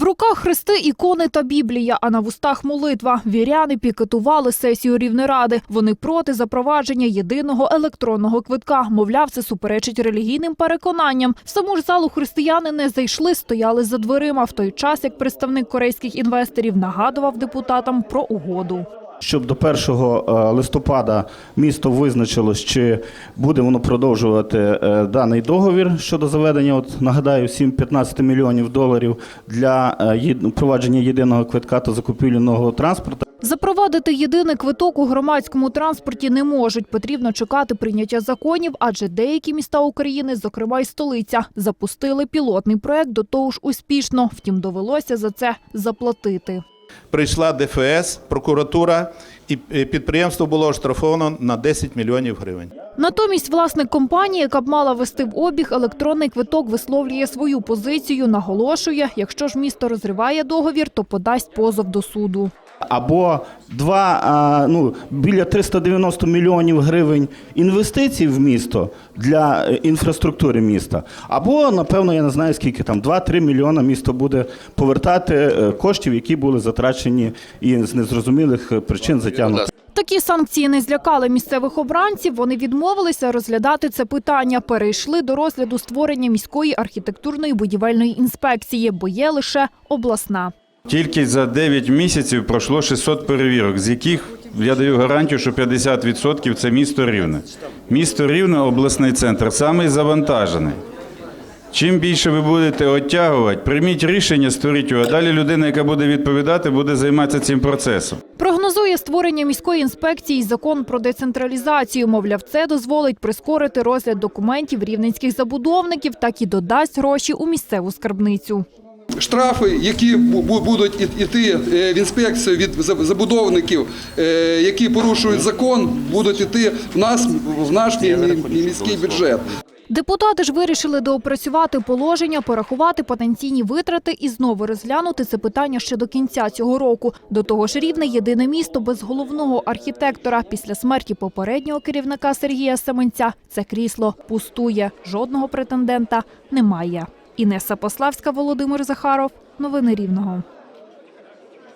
В руках хрести, ікони та Біблія, а на вустах молитва. Віряни пікетували сесію Рівнеради. Вони проти запровадження єдиного електронного квитка. Мовляв, це суперечить релігійним переконанням. В саму ж залу християни не зайшли, стояли за дверима. В той час, як представник корейських інвесторів нагадував депутатам про угоду. Щоб до 1 листопада місто визначилось, чи буде воно продовжувати е, даний договір щодо заведення, от нагадаю, всім 15 мільйонів доларів для е, впровадження єдиного квитка та закупівлі нового транспорту. Запровадити єдиний квиток у громадському транспорті не можуть. Потрібно чекати прийняття законів, адже деякі міста України, зокрема й столиця, запустили пілотний проект до того ж успішно. Втім, довелося за це заплатити. Прийшла ДФС, прокуратура, і підприємство було оштрафовано на 10 мільйонів гривень. Натомість власник компанії, яка б мала вести в обіг електронний квиток, висловлює свою позицію, наголошує, якщо ж місто розриває договір, то подасть позов до суду. Або два, ну, біля 390 мільйонів гривень інвестицій в місто для е, інфраструктури міста. Або, напевно, я не знаю скільки там, 2-3 мільйона місто буде повертати е, коштів, які були затрачені і з незрозумілих е, причин затягнуті. Такі санкції не злякали місцевих обранців. Вони відмовилися розглядати це питання. Перейшли до розгляду створення міської архітектурної будівельної інспекції, бо є лише обласна. Тільки за 9 місяців пройшло 600 перевірок, з яких я даю гарантію, що 50% це місто Рівне. Місто Рівне, обласний центр, самий завантажений. Чим більше ви будете оттягувати, прийміть рішення, створіть його. а Далі людина, яка буде відповідати, буде займатися цим процесом. Прогнозує створення міської інспекції закон про децентралізацію. Мовляв, це дозволить прискорити розгляд документів рівненських забудовників, так і додасть гроші у місцеву скарбницю. Штрафи, які бу- бу- будуть іти е, в інспекцію від забудовників, е, які порушують закон, будуть іти в нас в наш мі- мі- міський бюджет. Депутати ж вирішили доопрацювати положення, порахувати потенційні витрати і знову розглянути це питання ще до кінця цього року. До того ж, рівне єдине місто без головного архітектора. Після смерті попереднього керівника Сергія Семенця це крісло пустує. Жодного претендента немає. Інеса Пославська, Володимир Захаров. Новини Рівного.